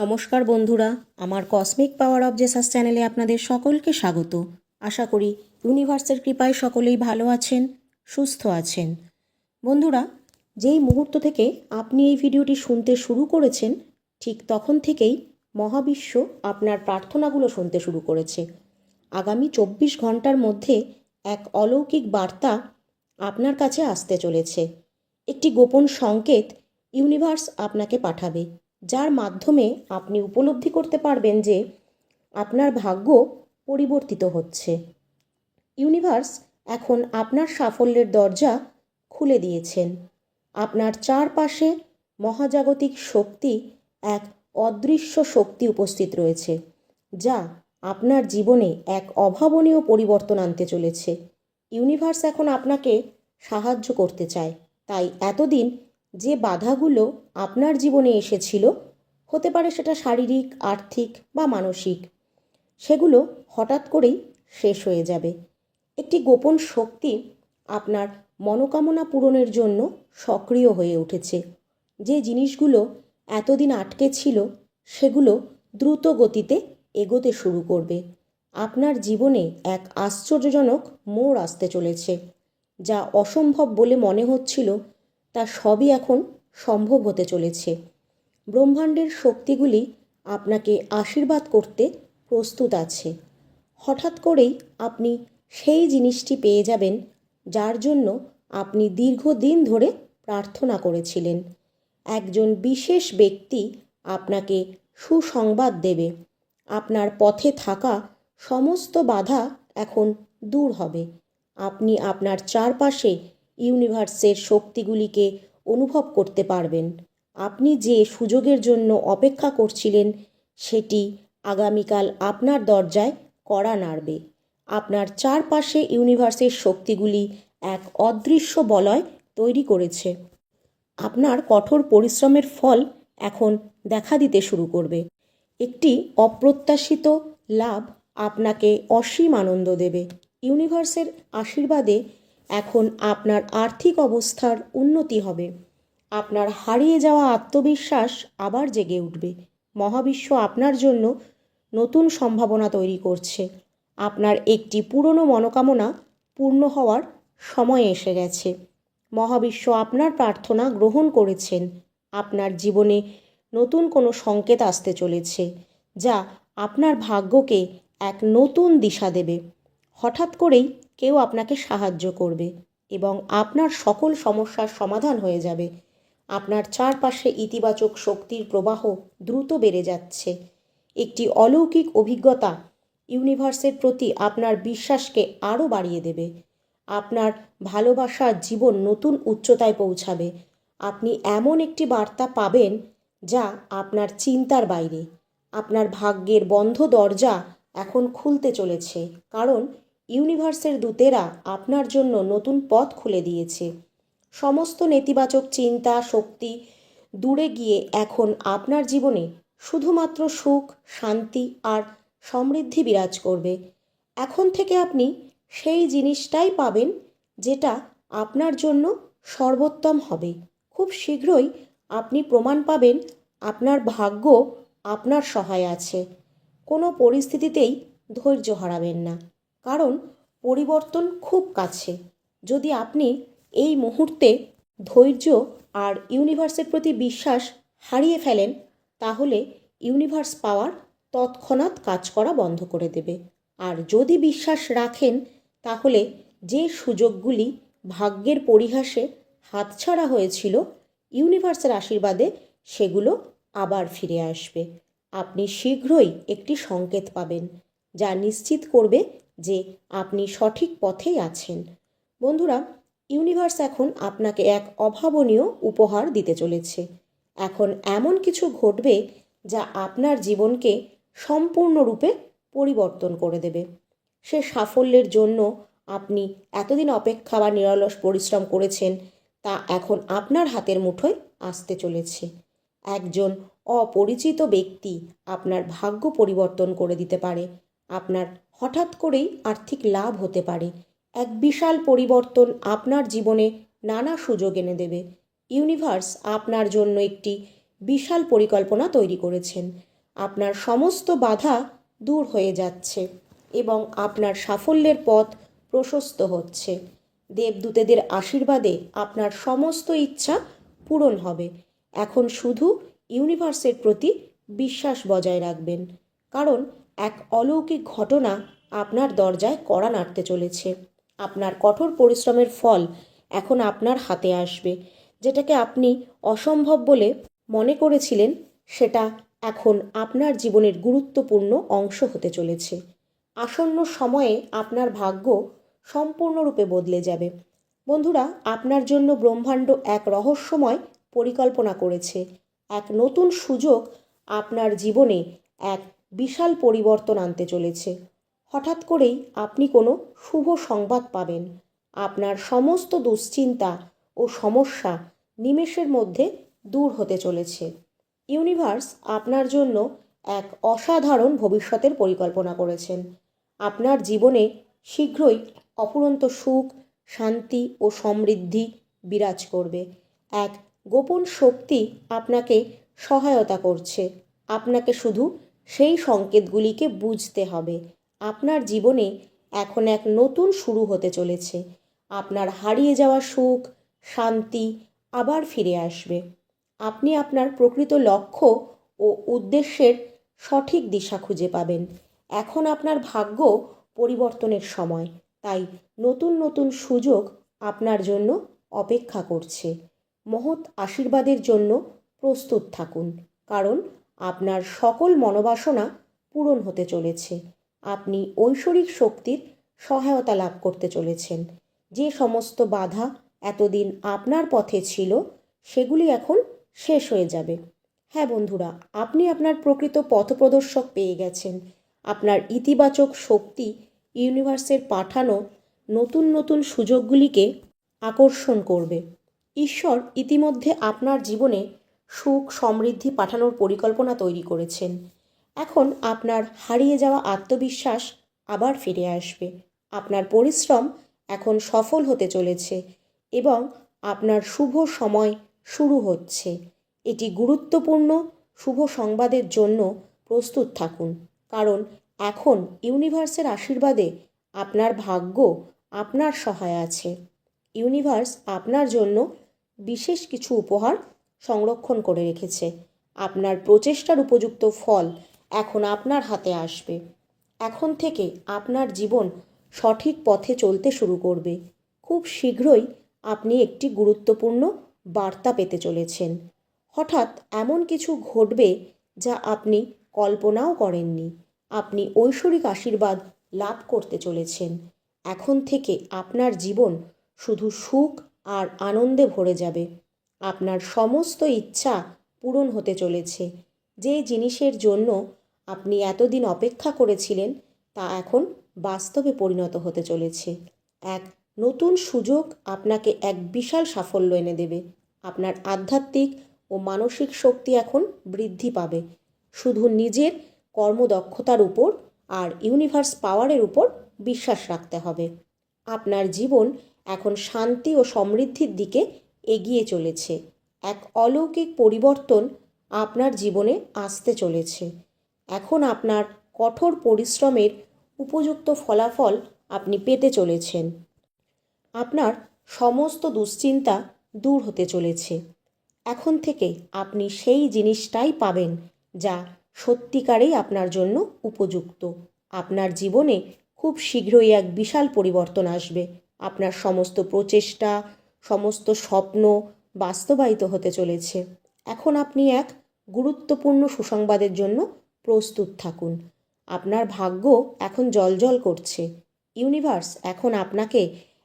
নমস্কার বন্ধুরা, আমার কসমিক পাওয়ার অফ জেসাস চ্যানেলে আপনাদের সকলকে স্বাগত। আশা করি ইউনিভার্সের কৃপায় সকলেই ভালো আছেন, সুস্থ আছেন। বন্ধুরা, যেই মুহূর্ত থেকে আপনি এই ভিডিওটি শুনতে শুরু করেছেন, ঠিক তখন থেকেই মহাবিশ্ব আপনার প্রার্থনাগুলো শুনতে শুরু করেছে। আগামী চব্বিশ ঘণ্টার মধ্যে এক অলৌকিক বার্তা আপনার কাছে আসতে চলেছে। একটি গোপন সংকেত ইউনিভার্স আপনাকে পাঠাবে। যার মাধ্যমে আপনি উপলব্ধি করতে পারবেন যে আপনার ভাগ্য পরিবর্তিত হচ্ছে। ইউনিভার্স এখন আপনার সাফল্যের দরজা খুলে দিয়েছেন। আপনার চারপাশে মহাজাগতিক শক্তি এক অদৃশ্য শক্তি উপস্থিত রয়েছে, যা আপনার জীবনে এক অভাবনীয় পরিবর্তন আনতে চলেছে। ইউনিভার্স এখন আপনাকে সাহায্য করতে চায়, তাই এতদিন যে বাধাগুলো আপনার জীবনে এসেছিল, হতে পারে সেটা শারীরিক, আর্থিক বা মানসিক, সেগুলো হঠাৎ করেই শেষ হয়ে যাবে। একটি গোপন শক্তি আপনার মনোকামনা পূরণের জন্য সক্রিয় হয়ে উঠেছে। যে জিনিসগুলো এতদিন আটকে ছিল, সেগুলো দ্রুত গতিতে এগোতে শুরু করবে। আপনার জীবনে এক আশ্চর্যজনক মোড় আসতে চলেছে, যা অসম্ভব বলে মনে হচ্ছিল তা সবই এখন সম্ভব হতে চলেছে। ব্রহ্মাণ্ডের শক্তিগুলি আপনাকে আশীর্বাদ করতে প্রস্তুত আছে। হঠাৎ করেই আপনি সেই জিনিসটি পেয়ে যাবেন, যার জন্য আপনি দীর্ঘদিন ধরে প্রার্থনা করেছিলেন। একজন বিশেষ ব্যক্তি আপনাকে সুসংবাদ দেবে। আপনার পথে থাকা সমস্ত বাধা এখন দূর হবে। আপনি আপনার চারপাশে ইউনিভার্সের শক্তিগুলিকে অনুভব করতে পারবেন। আপনি যে সুযোগের জন্য অপেক্ষা করছিলেন, সেটি আগামীকাল আপনার দরজায় কড়া নাড়বে। আপনার চারপাশে ইউনিভার্সের শক্তিগুলি এক অদৃশ্য বলয় তৈরি করেছে। আপনার কঠোর পরিশ্রমের ফল এখন দেখা দিতে শুরু করবে। একটি অপ্রত্যাশিত লাভ আপনাকে অসীম আনন্দ দেবে। ইউনিভার্সের আশীর্বাদে এখন আপনার আর্থিক অবস্থার উন্নতি হবে। আপনার হারিয়ে যাওয়া আত্মবিশ্বাস আবার জেগে উঠবে। মহাবিশ্ব আপনার জন্য নতুন সম্ভাবনা তৈরি করছে। আপনার একটি পুরনো মনোকামনা পূর্ণ হওয়ার সময় এসে গেছে। মহাবিশ্ব আপনার প্রার্থনা গ্রহণ করেছেন। আপনার জীবনে নতুন কোনো সংকেত আসতে চলেছে, যা আপনার ভাগ্যকে এক নতুন দিশা দেবে। হঠাৎ করেই কেউ আপনাকে সাহায্য করবে এবং আপনার সকল সমস্যার সমাধান হয়ে যাবে। আপনার চারপাশে ইতিবাচক শক্তির প্রবাহ দ্রুত বেড়ে যাচ্ছে। একটি অলৌকিক অভিজ্ঞতা ইউনিভার্সের প্রতি আপনার বিশ্বাসকে আরও বাড়িয়ে দেবে। আপনার ভালোবাসার জীবন নতুন উচ্চতায় পৌঁছাবে। আপনি এমন একটি বার্তা পাবেন যা আপনার চিন্তার বাইরে। আপনার ভাগ্যের বন্ধ দরজা এখন খুলতে চলেছে, কারণ ইউনিভার্সের দূতেরা আপনার জন্য নতুন পথ খুলে দিয়েছে। সমস্ত নেতিবাচক চিন্তা, শক্তি দূরে গিয়ে এখন আপনার জীবনে শুধুমাত্র সুখ, শান্তি আর সমৃদ্ধি বিরাজ করবে। এখন থেকে আপনি সেই জিনিসটাই পাবেন যেটা আপনার জন্য সর্বোত্তম হবে। খুব শীঘ্রই আপনি প্রমাণ পাবেন আপনার ভাগ্য আপনার সহায় আছে। কোনো পরিস্থিতিতেই ধৈর্য হারাবেন না। কারণ পরিবর্তন খুব কাছে। যদি আপনি এই মুহূর্তে ধৈর্য আর ইউনিভার্সের প্রতি বিশ্বাস হারিয়ে ফেলেন, তাহলে ইউনিভার্স পাওয়ার তৎক্ষণাৎ কাজ করা বন্ধ করে দেবে। আর যদি বিশ্বাস রাখেন, তাহলে যে সুযোগগুলি ভাগ্যের পরিহাসে হাতছাড়া হয়েছিল, ইউনিভার্সের আশীর্বাদে সেগুলো আবার ফিরে আসবে। আপনি শীঘ্রই একটি সংকেত পাবেন, যা নিশ্চিত করবে যে আপনি সঠিক পথেই আছেন। বন্ধুরা ইউনিভার্স এখন আপনাকে এক অভাবনীয় উপহার দিতে চলেছে। এখন এমন কিছু ঘটবে যা আপনার জীবনকে সম্পূর্ণরূপে পরিবর্তন করে দেবে। সে সাফল্যের জন্য আপনি এতদিন অপেক্ষা বা নিরলস পরিশ্রম করেছেন, তা এখন আপনার হাতের মুঠোয় আসতে চলেছে। একজন অপরিচিত ব্যক্তি আপনার ভাগ্য পরিবর্তন করে দিতে পারে। আপনার হঠাৎ করেই আর্থিক লাভ হতে পারে। এক বিশাল পরিবর্তন আপনার জীবনে নানা সুযোগ এনে দেবে। ইউনিভার্স আপনার জন্য একটি বিশাল পরিকল্পনা তৈরি করেছেন। আপনার সমস্ত বাধা দূর হয়ে যাচ্ছে এবং আপনার সাফল্যের পথ প্রশস্ত হচ্ছে। দেবদূতেদের আশীর্বাদে আপনার সমস্ত ইচ্ছা পূরণ হবে। এখন শুধু ইউনিভার্সের প্রতি বিশ্বাস বজায় রাখবেন। কারণ এক অলৌকিক ঘটনা আপনার দরজায় কড়া নাড়তে চলেছে। আপনার কঠোর পরিশ্রমের ফল এখন আপনার হাতে আসবে। যেটাকে আপনি অসম্ভব বলে মনে করেছিলেন, সেটা এখন আপনার জীবনের গুরুত্বপূর্ণ অংশ হতে চলেছে। আসন্ন সময়ে আপনার ভাগ্য সম্পূর্ণরূপে বদলে যাবে। বন্ধুরা, আপনার জন্য ব্রহ্মাণ্ড এক রহস্যময় পরিকল্পনা করেছে। এক নতুন সুযোগ আপনার জীবনে এক বিশাল পরিবর্তন আনতে চলেছে। হঠাৎ করেই আপনি কোনো শুভ সংবাদ পাবেন। আপনার সমস্ত দুশ্চিন্তা ও সমস্যা নিমেষের মধ্যে দূর হতে চলেছে। ইউনিভার্স আপনার জন্য এক অসাধারণ ভবিষ্যতের পরিকল্পনা করেছেন। আপনার জীবনে শীঘ্রই অফুরন্ত সুখ, শান্তি ও সমৃদ্ধি বিরাজ করবে। এক গোপন শক্তি আপনাকে সহায়তা করছে। আপনাকে শুধু সেই সংকেতগুলিকে বুঝতে হবে। আপনার জীবনে এখন এক নতুন শুরু হতে চলেছে। আপনার হারিয়ে যাওয়া সুখ, শান্তি আবার ফিরে আসবে। আপনি আপনার প্রকৃত লক্ষ্য ও উদ্দেশ্যের সঠিক দিশা খুঁজে পাবেন। এখন আপনার ভাগ্য পরিবর্তনের সময়, তাই নতুন নতুন সুযোগ আপনার জন্য অপেক্ষা করছে। মহৎ আশীর্বাদের জন্য প্রস্তুত থাকুন, কারণ আপনার সকল মনোবাসনা পূরণ হতে চলেছে। আপনি ঐশ্বরিক শক্তির সহায়তা লাভ করতে চলেছেন। যে সমস্ত বাধা এতদিন আপনার পথে ছিল, সেগুলি এখন শেষ হয়ে যাবে। হ্যাঁ বন্ধুরা, আপনি আপনার প্রকৃত পথপ্রদর্শক পেয়ে গেছেন। আপনার ইতিবাচক শক্তি ইউনিভার্সের পাঠানো নতুন নতুন সুযোগগুলিকে আকর্ষণ করবে। ঈশ্বর ইতিমধ্যে আপনার জীবনে সুখ সমৃদ্ধি পাঠানোর পরিকল্পনা তৈরি করেছেন। এখন আপনার হারিয়ে যাওয়া আত্মবিশ্বাস আবার ফিরে আসবে। আপনার পরিশ্রম এখন সফল হতে চলেছে এবং আপনার শুভ সময় শুরু হচ্ছে। এটি গুরুত্বপূর্ণ শুভ সংবাদের জন্য প্রস্তুত থাকুন, কারণ এখন ইউনিভার্সের আশীর্বাদে আপনার ভাগ্য আপনার সহায় আছে। ইউনিভার্স আপনার জন্য বিশেষ কিছু উপহার সংরক্ষণ করে রেখেছে। আপনার প্রচেষ্টার উপযুক্ত ফল এখন আপনার হাতে আসবে। এখন থেকে আপনার জীবন সঠিক পথে চলতে শুরু করবে। খুব শীঘ্রই আপনি একটি গুরুত্বপূর্ণ বার্তা পেতে চলেছেন। হঠাৎ এমন কিছু ঘটবে যা আপনি কল্পনাও করেননি। আপনি ঐশ্বরিক আশীর্বাদ লাভ করতে চলেছেন। এখন থেকে আপনার জীবন শুধু সুখ আর আনন্দে ভরে যাবে। আপনার সমস্ত ইচ্ছা পূরণ হতে চলেছে। যে জিনিসের জন্য আপনি এতদিন অপেক্ষা করেছিলেন, তা এখন বাস্তবে পরিণত হতে চলেছে। এক নতুন সুযোগ আপনাকে এক বিশাল সাফল্য এনে দেবে। আপনার আধ্যাত্মিক ও মানসিক শক্তি এখন বৃদ্ধি পাবে। শুধু নিজের কর্মদক্ষতার উপর আর ইউনিভার্স পাওয়ারের উপর বিশ্বাস রাখতে হবে। আপনার জীবন এখন শান্তি ও সমৃদ্ধির দিকে এগিয়ে চলেছে। এক অলৌকিক পরিবর্তন আপনার জীবনে আসতে চলেছে। এখন আপনার কঠোর পরিশ্রমের উপযুক্ত ফলাফল আপনি পেতে চলেছেন। আপনার সমস্ত দুশ্চিন্তা দূর হতে চলেছে। এখন থেকে আপনি সেই জিনিসটাই পাবেন যা সত্যিকারেই আপনার জন্য উপযুক্ত। আপনার জীবনে খুব শীঘ্রই এক বিশাল পরিবর্তন আসবে। আপনার সমস্ত প্রচেষ্টা সমস্ত স্বপ্ন বাস্তবায়িত হতে চলেছে। এখন আপনি এক গুরুত্বপূর্ণ সুসংবাদের জন্য প্রস্তুত থাকুন। আপনার ভাগ্য এখন জলজল করছে। ইউনিভার্স এখন আপনাকে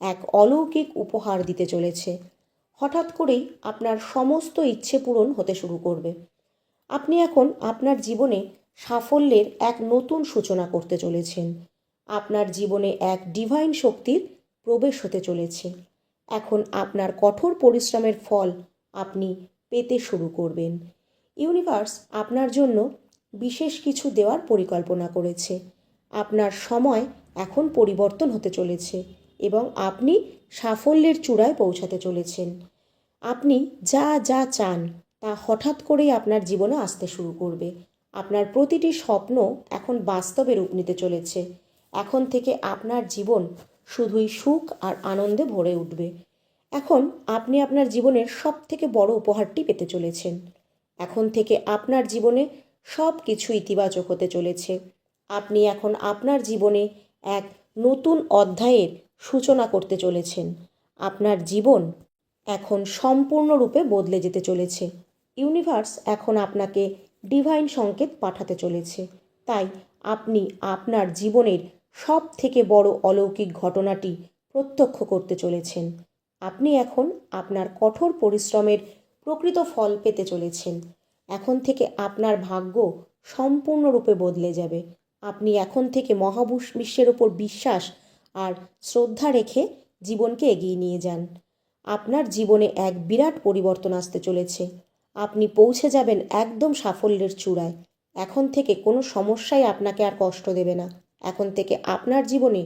এক অলৌকিক উপহার দিতে চলেছে। হঠাৎ করেই আপনার সমস্ত ইচ্ছে পূরণ হতে শুরু করবে। আপনি এখন আপনার জীবনে সাফল্যের এক নতুন সূচনা করতে চলেছেন। আপনার জীবনে এক ডিভাইন শক্তির প্রবেশ হতে চলেছে। এখন আপনার কঠোর পরিশ্রমের ফল আপনি পেতে শুরু করবেন। ইউনিভার্স আপনার জন্য বিশেষ কিছু দেওয়ার পরিকল্পনা করেছে। আপনার সময় এখন পরিবর্তন হতে চলেছে এবং আপনি সাফল্যের চূড়ায় পৌঁছাতে চলেছেন। আপনি যা যা চান তা হঠাৎ করেই আপনার জীবনে আসতে শুরু করবে। আপনার প্রতিটি স্বপ্ন এখন বাস্তবে রূপ নিতে চলেছে। এখন থেকে আপনার জীবন শুধুই সুখ আর আনন্দে ভরে উঠবে। এখন আপনি আপনার জীবনের সব থেকে বড় উপহারটি পেতে চলেছেন। এখন থেকে আপনার জীবনে সব কিছু ইতিবাচক হতে চলেছে। আপনি এখন আপনার জীবনে এক নতুন অধ্যায়ের সূচনা করতে চলেছেন। আপনার জীবন এখন সম্পূর্ণরূপে বদলে যেতে চলেছে। ইউনিভার্স এখন আপনাকে ডিভাইন সংকেত পাঠাতে চলেছে। তাই আপনি আপনার জীবনের সব থেকে বড় অলৌকিক ঘটনাটি প্রত্যক্ষ করতে চলেছেন। আপনি এখন আপনার কঠোর পরিশ্রমের প্রকৃত ফল পেতে চলেছেন। এখন থেকে আপনার ভাগ্য সম্পূর্ণরূপে বদলে যাবে। আপনি এখন থেকে মহাবুষ বিশ্বের ওপর বিশ্বাস আর শ্রদ্ধা রেখে জীবনকে এগিয়ে নিয়ে যান। আপনার জীবনে এক বিরাট পরিবর্তন আসতে চলেছে। আপনি পৌঁছে যাবেন একদম সাফল্যের চূড়ায়। এখন থেকে কোনো সমস্যাই আপনাকে আর কষ্ট দেবে না। এখন থেকে আপনার জীবনে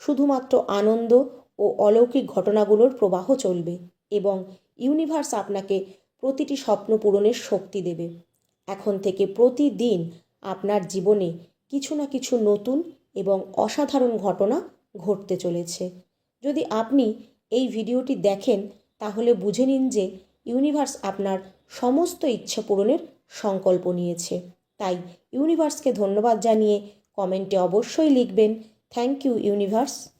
শুধুমাত্র আনন্দ ও অলৌকিক ঘটনাগুলোর প্রবাহ চলবে এবং ইউনিভার্স আপনাকে প্রতিটি স্বপ্ন পূরণের শক্তি দেবে। এখন থেকে প্রতিদিন আপনার জীবনে কিছু না কিছু নতুন এবং অসাধারণ ঘটনা ঘটতে চলেছে। যদি আপনি এই ভিডিওটি দেখেন, তাহলে বুঝে নিন যে ইউনিভার্স আপনার সমস্ত ইচ্ছা পূরণের সংকল্প নিয়েছে। তাই ইউনিভার্সকে ধন্যবাদ জানিয়ে কমেন্টে অবশ্যই লিখবেন। Thank you universe.